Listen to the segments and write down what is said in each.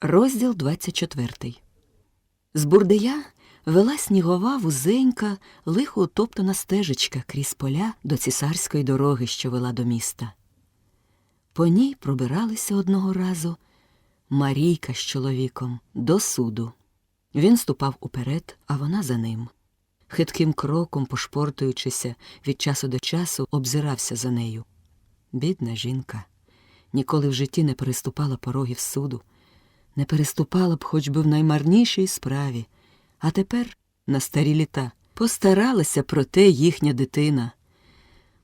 Розділ 24 З бурдея вела снігова вузенька, лихо утоптана стежечка крізь поля до цісарської дороги, що вела до міста. По ній пробиралися одного разу Марійка з чоловіком до суду. Він ступав уперед, а вона за ним. Хитким кроком, пошпортуючися, від часу до часу обзирався за нею. Бідна жінка ніколи в житті не переступала порогів суду, не переступала б хоч би в наймарнішій справі, а тепер, на старі літа, постаралася про те їхня дитина.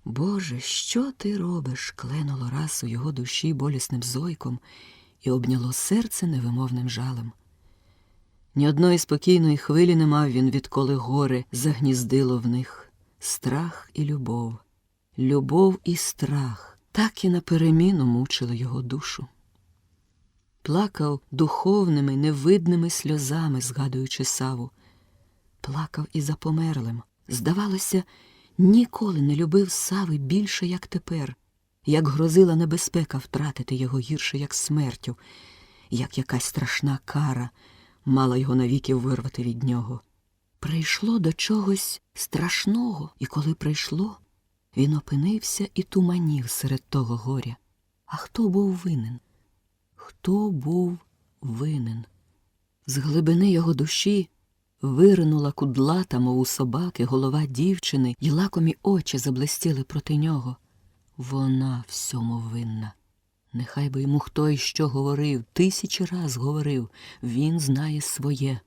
Боже, що ти робиш? кленуло раз у його душі болісним зойком і обняло серце невимовним жалем. Ні одної спокійної хвилі не мав він, відколи горе загніздило в них страх і любов, любов і страх так і на переміну мучили його душу. Плакав духовними, невидними сльозами, згадуючи саву. Плакав і за померлим. Здавалося, ніколи не любив Сави більше, як тепер, як грозила небезпека втратити його гірше, як смертю, як якась страшна кара мала його навіки вирвати від нього. Прийшло до чогось страшного, і коли прийшло, він опинився і туманів серед того горя. А хто був винен? Хто був винен? З глибини його душі виринула кудлата, мов у собаки, голова дівчини, й лакомі очі заблистіли проти нього. Вона всьому винна. Нехай би йому хто і що говорив, тисячі раз говорив, він знає своє.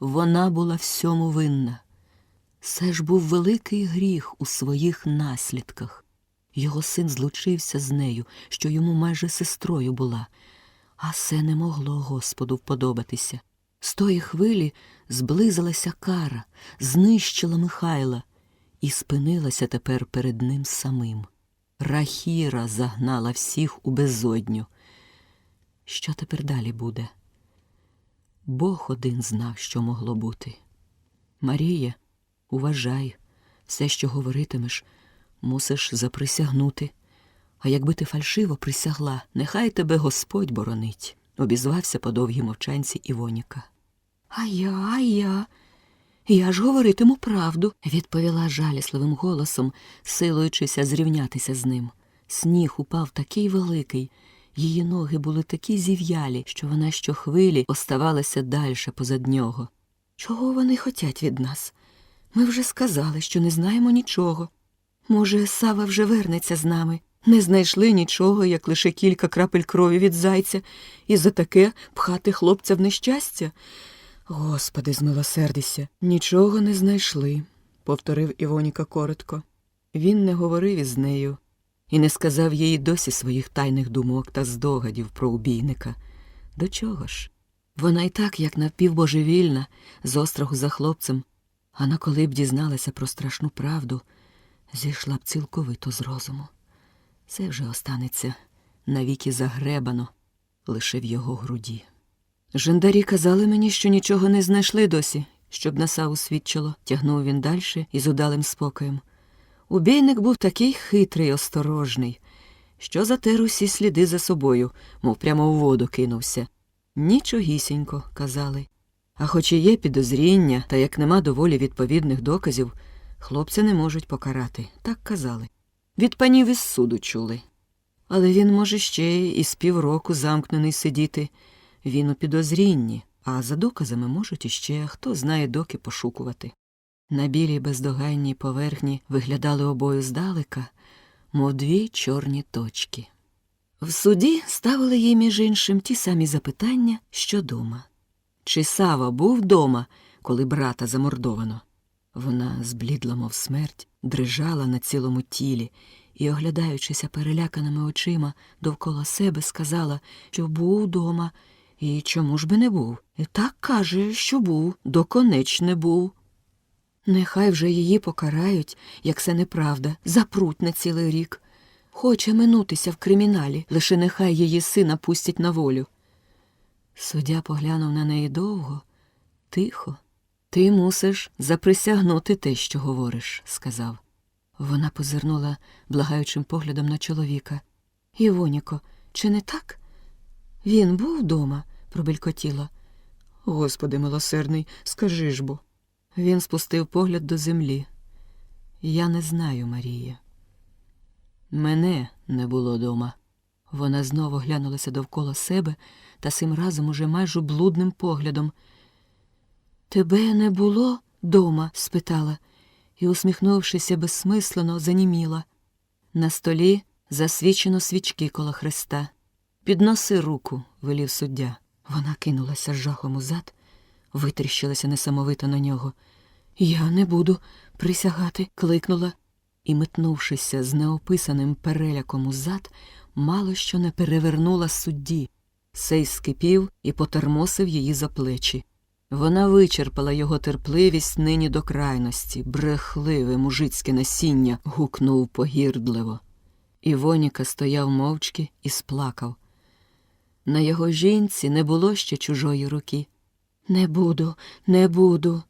Вона була всьому винна. Це ж був великий гріх у своїх наслідках. Його син злучився з нею, що йому майже сестрою була, а це не могло Господу вподобатися. З тої хвилі зблизилася кара, знищила Михайла і спинилася тепер перед ним самим. Рахіра загнала всіх у безодню. Що тепер далі буде? Бог один знав, що могло бути. Марія, уважай, все, що говоритимеш, мусиш заприсягнути. А якби ти фальшиво присягла, нехай тебе Господь боронить, обізвався по довгій мовчанці Івоніка. А я, а я. Я ж говоритиму правду, відповіла жалісливим голосом, силуючися зрівнятися з ним. Сніг упав такий великий, її ноги були такі зів'ялі, що вона щохвилі оставалася дальше позад нього. Чого вони хотять від нас? Ми вже сказали, що не знаємо нічого. Може, Сава вже вернеться з нами. Не знайшли нічого, як лише кілька крапель крові від зайця, і за таке пхати хлопця в нещастя. Господи, змилосердися, нічого не знайшли, повторив Івоніка коротко. Він не говорив із нею і не сказав їй досі своїх тайних думок та здогадів про убійника. До чого ж? Вона й так, як напівбожевільна, з остраху за хлопцем, а на коли б дізналася про страшну правду, зійшла б цілковито з розуму. Це вже останеться навіки загребано лише в його груді. Жендарі казали мені, що нічого не знайшли досі, щоб на Саву свідчило, тягнув він далі із удалим спокоєм. Убійник був такий хитрий, осторожний, що затер усі сліди за собою, мов прямо в воду кинувся. Нічогісінько, казали. А хоч і є підозріння, та як нема доволі відповідних доказів, хлопця не можуть покарати, так казали. Від панів із суду чули. Але він може ще і з півроку замкнений сидіти. Він у підозрінні, а за доказами можуть іще хто знає доки пошукувати. На білій бездоганній поверхні виглядали обоє здалека, мов дві чорні точки. В суді ставили їй, між іншим, ті самі запитання, що дома. Чи Сава був дома, коли брата замордовано? Вона зблідла, мов смерть, дрижала на цілому тілі і, оглядаючися переляканими очима довкола себе, сказала, що був дома, і чому ж би не був? І так каже, що був, доконечне був. Нехай вже її покарають, як це неправда, запруть на цілий рік. Хоче минутися в криміналі, лише нехай її сина пустять на волю. Суддя поглянув на неї довго, тихо. Ти мусиш заприсягнути те, що говориш, сказав. Вона позирнула благаючим поглядом на чоловіка. Івоніко, чи не так? Він був вдома, пробелькотіла. Господи милосердний, скажи ж бо. Він спустив погляд до землі. Я не знаю, Марія. Мене не було дома. Вона знову глянулася довкола себе та сим разом уже майже блудним поглядом. Тебе не було дома? спитала, і, усміхнувшися безсмислено, заніміла. На столі засвічено свічки коло хреста. Підноси руку, велів суддя. Вона кинулася з жахом узад, витріщилася несамовито на нього. Я не буду присягати, кликнула, і, метнувшися з неописаним переляком узад, мало що не перевернула судді. Сей скипів і потермосив її за плечі. Вона вичерпала його терпливість нині до крайності, брехливе мужицьке насіння, гукнув погірдливо. Івоніка стояв мовчки і сплакав. На його жінці не було ще чужої руки. Не буду, не буду.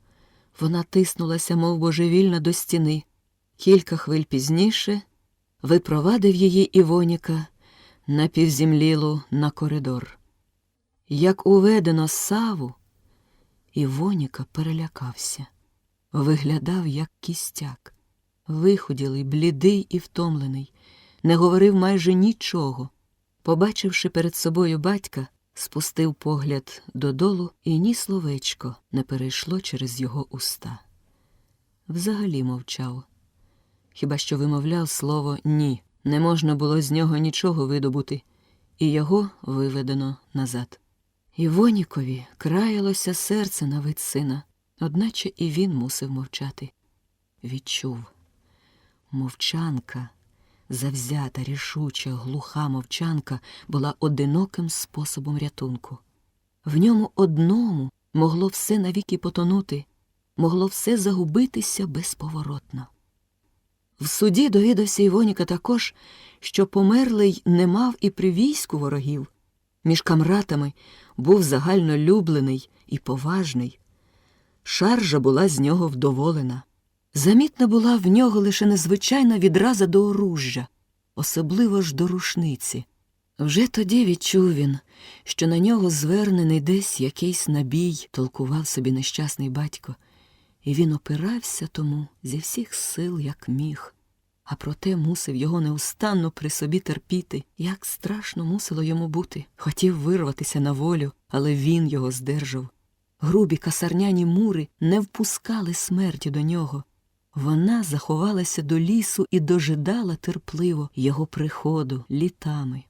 Вона тиснулася, мов божевільна, до стіни. Кілька хвиль пізніше випровадив її Івоніка напівзімлілу на коридор. Як уведено саву, Івоніка перелякався. Виглядав, як кістяк, вихуділий, блідий і втомлений, не говорив майже нічого. Побачивши перед собою батька, спустив погляд додолу, і ні словечко не перейшло через його уста. Взагалі мовчав. Хіба що вимовляв слово ні, не можна було з нього нічого видобути, і його виведено назад. Івонікові краялося серце на вид сина, одначе і він мусив мовчати. Відчув. Мовчанка, завзята, рішуча, глуха мовчанка була одиноким способом рятунку. В ньому одному могло все навіки потонути, могло все загубитися безповоротно. В суді довідався Івоніка також, що померлий не мав і при війську ворогів. Між камратами був загальнолюблений і поважний. Шаржа була з нього вдоволена. Замітна була в нього лише незвичайна відраза до оружжя, особливо ж до рушниці. Вже тоді відчув він, що на нього звернений десь якийсь набій, толкував собі нещасний батько, і він опирався тому зі всіх сил, як міг. А проте мусив його неустанно при собі терпіти, як страшно мусило йому бути. Хотів вирватися на волю, але він його здержав. Грубі касарняні мури не впускали смерті до нього. Вона заховалася до лісу і дожидала терпливо його приходу літами.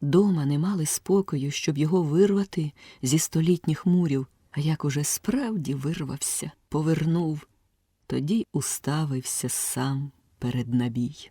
Дома не мали спокою, щоб його вирвати зі столітніх мурів, а як уже справді вирвався, повернув, тоді уставився сам перед набій.